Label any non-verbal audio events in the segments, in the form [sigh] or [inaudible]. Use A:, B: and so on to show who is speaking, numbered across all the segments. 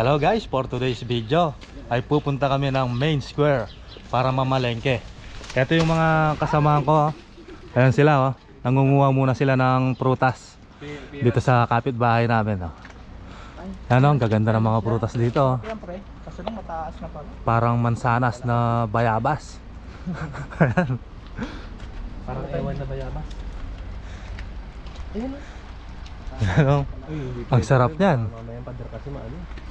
A: Hello guys, for today's video ay pupunta kami ng main square para mamalengke. Ito yung mga kasamahan ko. oh. Ayan sila oh. Nangunguha muna sila ng prutas dito sa kapitbahay namin oh. Ano, ang gaganda ng mga prutas dito. oh. Parang mansanas na bayabas. [laughs] Ayan.
B: Parang ewan na bayabas. Ayun.
A: Ano? Ang sarap niyan.
B: Mamayang pader kasi maano.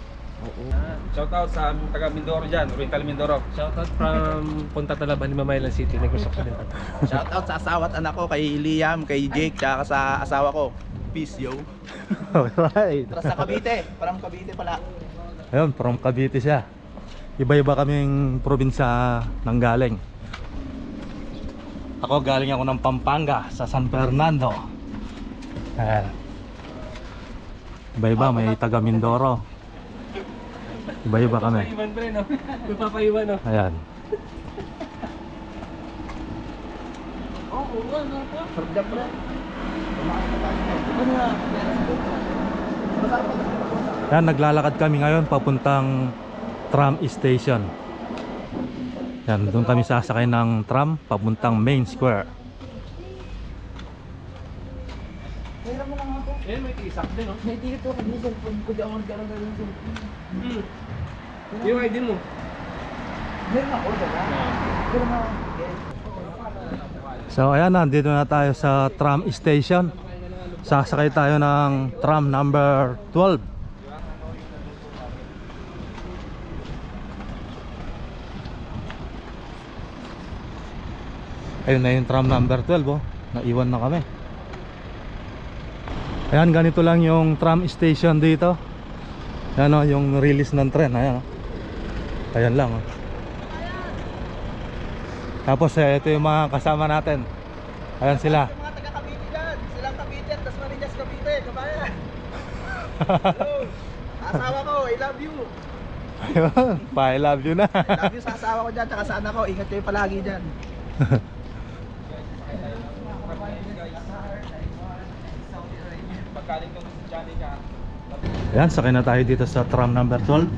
C: Shout out sa aming taga Mindoro dyan, Oriental Mindoro.
B: Shoutout from Punta Talaban, Mamaylan City, Negros Occidental.
D: Shoutout sa asawa at anak ko, kay Liam, kay Jake, tsaka sa asawa ko. Peace, yo. [laughs]
A: Alright.
D: Tara sa Cavite, parang Cavite pala.
A: Ayun, from Cavite siya. Iba-iba kaming probinsya nang galing. Ako galing ako ng Pampanga sa San Fernando. Ayan. Iba-iba, may taga Mindoro. Iba-iba kami.
B: Iwan pre, no? Papaiwan, no?
A: Ayan. [laughs]
D: Sarap pala.
A: Ayan, naglalakad kami ngayon papuntang tram station. Yan, doon kami sasakay ng tram papuntang main square.
B: Eh, may tisak din, no?
E: May ticket ko kasi cellphone ko di ako nagkaroon ng cellphone.
B: Hmm. Yung ID mo.
E: Meron ako, diba? Meron ako.
A: So ayan, nandito na tayo sa tram station. Sasakay tayo ng tram number 12. Ayun na yung tram number 12 oh. Naiwan na kami. Ayan, ganito lang yung tram station dito. Ayan oh, yung release ng tren. Ayan oh. Ayan lang oh. Tapos eh, ito yung mga kasama natin. Ayan sila.
D: Yung mga taga Cavite dyan, silang Cavite at Dasmariñas Cavite, kabayan. [laughs] Hello. Asawa ko, I love you.
A: Ayun, pa I love you na.
D: I love you sa asawa ko dyan, tsaka sa anak ko. Ingat kayo palagi dyan. [laughs]
A: Ayan, sakay na tayo dito sa tram number 12.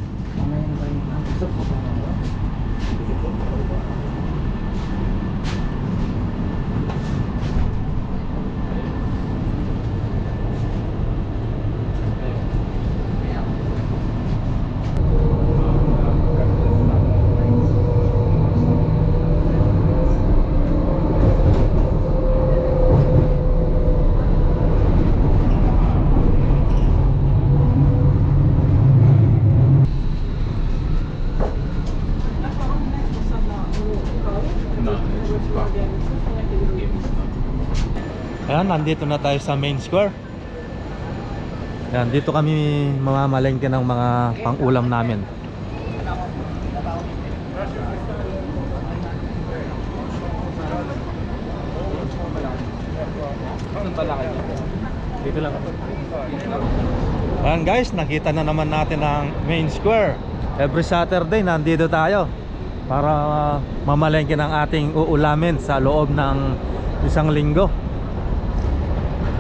A: Ayan, nandito na tayo sa main square. Ayan, dito kami mamamalengke ng mga pang-ulam namin.
B: Dito lang.
A: Ayan guys, nakita na naman natin ang main square. Every Saturday nandito tayo para mamalengke ng ating uulamin sa loob ng isang linggo.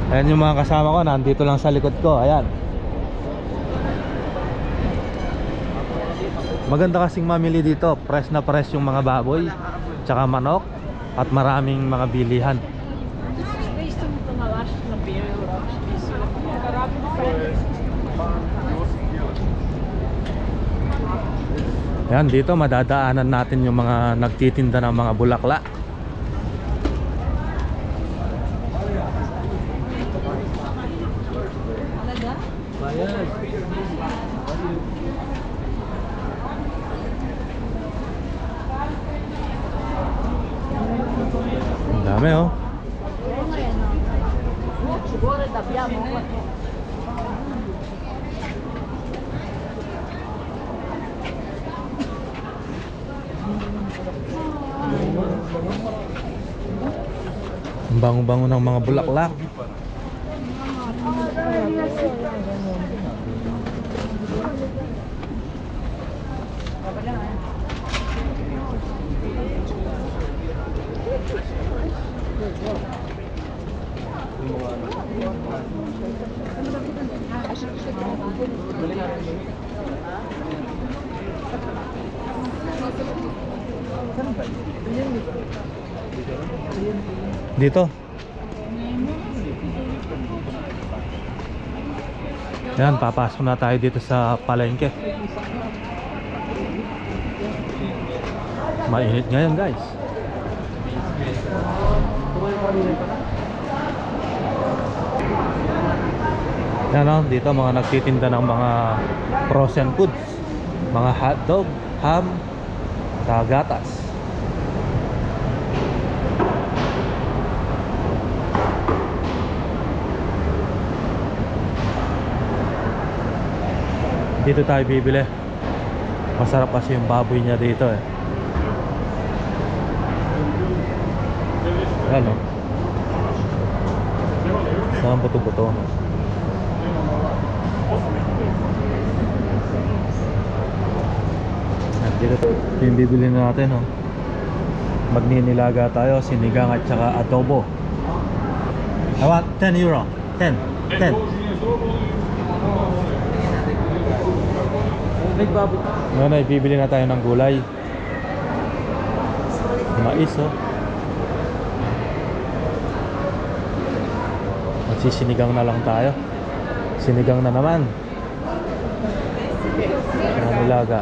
A: Ayan yung mga kasama ko, nandito lang sa likod ko. Ayan. Maganda kasing mamili dito. Fresh na fresh yung mga baboy, tsaka manok, at maraming mga bilihan.
E: Based on the last na beer, this marami na friends.
A: Ayan, dito madadaanan natin yung mga nagtitinda ng mga bulakla.
E: Talaga?
B: Bayan.
A: Ang dami oh. ang bango ng mga bulaklak. Dito? Yan, papasok na tayo dito sa palengke. Mainit ngayon guys. Yan o, dito mga nagtitinda ng mga frozen foods. Mga hotdog, ham, kagatas. Dito tayo bibili. Masarap kasi yung baboy niya dito eh. Ano? Saan buto-buto? Yan, Dito ito yung bibili natin oh. Magninilaga tayo, sinigang at saka adobo. I want 10 euro. 10. 10. Ngayon ay bibili na tayo ng gulay. Mais oh. Magsisinigang na lang tayo. Sinigang na naman. Mga nilaga.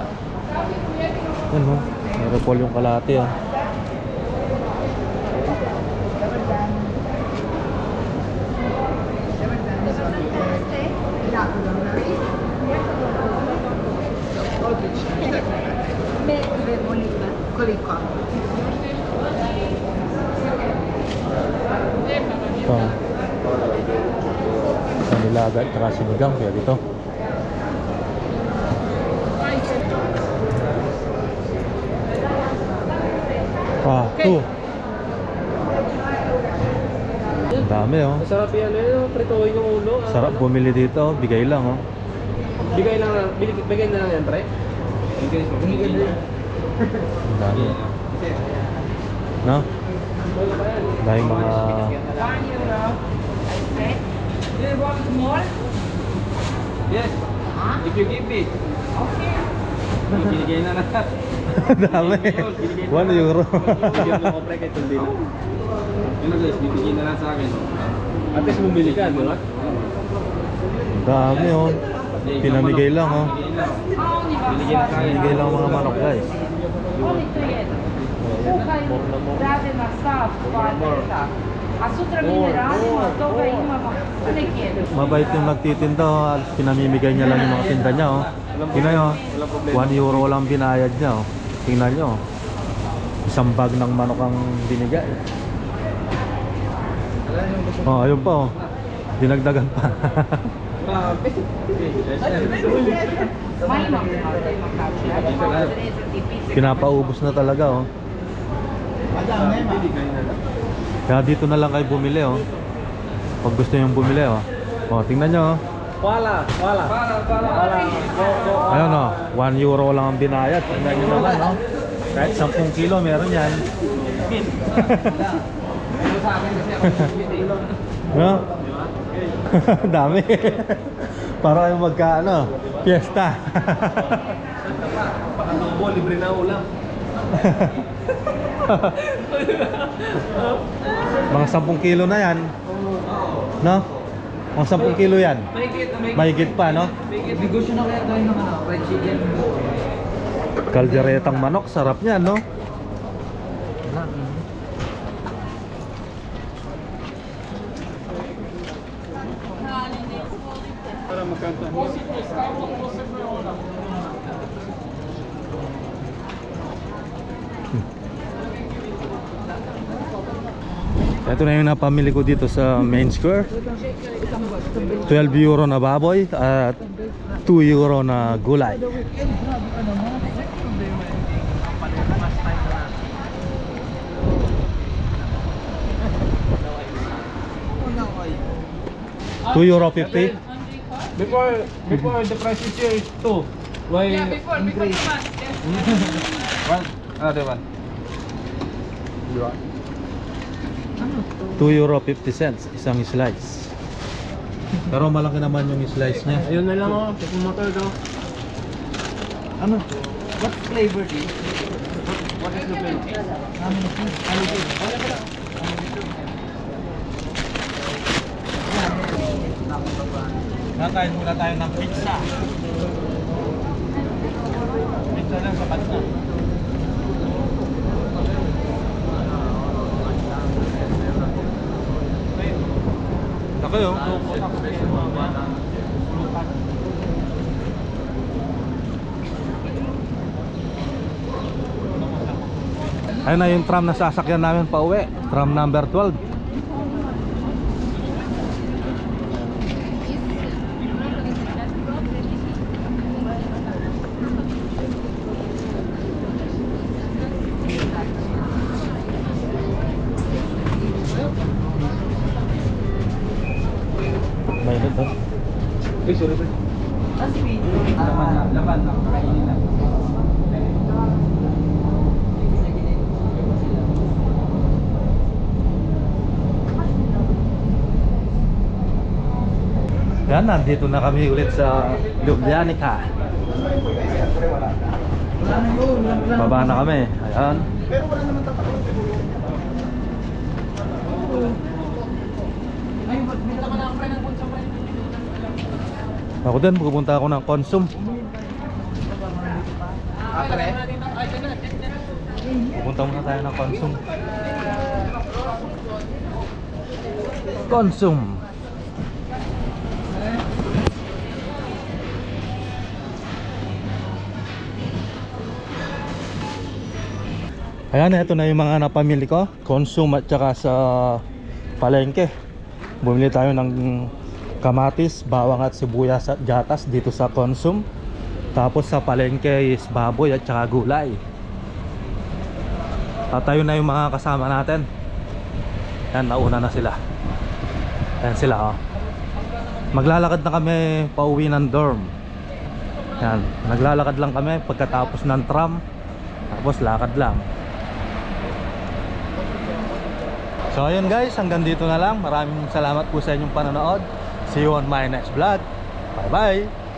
A: Ano? Meron po yung kalate oh. Ito. Ang nilaga at saka sinigang kaya dito. Ah, two. Ang dami oh.
B: Masarap yan eh, prituhin yung ulo. ah,
A: Sarap
B: ano?
A: bumili dito, bigay lang oh.
B: Bigay lang, lang- bigay, bigay na lang yan, pre.
A: Ang dami. No? Dahil mga?
C: Yes. If you give me.
E: Okay.
C: Binigay na lahat. [laughs]
A: dami. 1 euro.
B: Bigyan mo ko, pre, kahit hindi.
C: Yun na guys, bibigyan na lang sa akin.
B: At least bumili ka, di ba?
A: Dami oh. Pinamigay lang oh.
C: Binigyan.
A: Pinamigay lang mga manok guys.
E: дадена сав квадрата. А сутра минералima, тога имamo неке.
A: Mabait yung nagtitinda oh. Alas Pinamimigay niya lang yung mga tinda niya oh. Tingnan nyo, 1 euro lang binayad niya oh. Tingnan nyo. oh. Isang bag ng manok ang binigay. Oh, ayun pa oh. Dinagdagan pa. [laughs]
C: Grabe.
E: Мајно макачи.
A: Pinapaubos na talaga oh. Kaya dito na lang kayo bumili oh. Pag gusto nyo bumili oh. Oh, tingnan nyo oh.
B: Wala, wala. Wala. Go.
A: Ayun oh, 1 euro lang ang binayad. Tingnan nyo naman oh. Kahit 10 kilo meron yan. [laughs] no? [laughs] Dami. [laughs] Para kayo magka ano, fiesta.
B: Pakatubo, libre na ulam. [laughs]
A: Mga 10 kilo na yan. No? Mga 10 kilo yan.
B: Mahigit, mahigit.
A: Mahigit pa, no?
D: Negosyo na kaya tayo ng ano, fried chicken.
A: Kalderetang manok, sarap niyan, no? Ito na yung napamili ko dito sa main square 12 euro na baboy at 2 euro na gulay Two euro fifty.
B: Before, before the price is here is 2. Why?
E: Yeah, before, before [laughs] you must.
C: One. Another one.
A: To? 2 euro 50 cents, isang slice. Pero malaki naman yung slice niya.
B: Ayun na lang oh, pumatol daw.
D: Ano? What flavor do?
B: What, is the flavor?
A: Ano ito? Ano? Nakain muna tayo ng pizza. Pizza lang sa pizza. Yun. Ayun na yung tram na sasakyan namin pa uwi. Tram number 12. Mainit oh.
C: Eh, sorry bro. Laban na, laban na. Kainin na.
A: Yan, nandito na kami ulit sa Lubyanica. Baba na kami. Ayan.
D: Pero wala naman tatakot.
A: Ako din, pupunta ako ng Consum. Pupunta muna tayo ng Consum. Consum. Ayan, ito na yung mga napamili ko. Consum at saka sa palengke. Bumili tayo ng kamatis, bawang at sibuyas at gatas dito sa Consum. Tapos sa palengke is baboy at saka gulay. Tatayo na yung mga kasama natin. Yan, nauna na sila. Yan sila oh. Maglalakad na kami pauwi ng dorm. Yan, naglalakad lang kami pagkatapos ng tram. Tapos lakad lang. So ayun guys, hanggang dito na lang. Maraming salamat po sa inyong panonood. See you on my next vlog. Bye bye!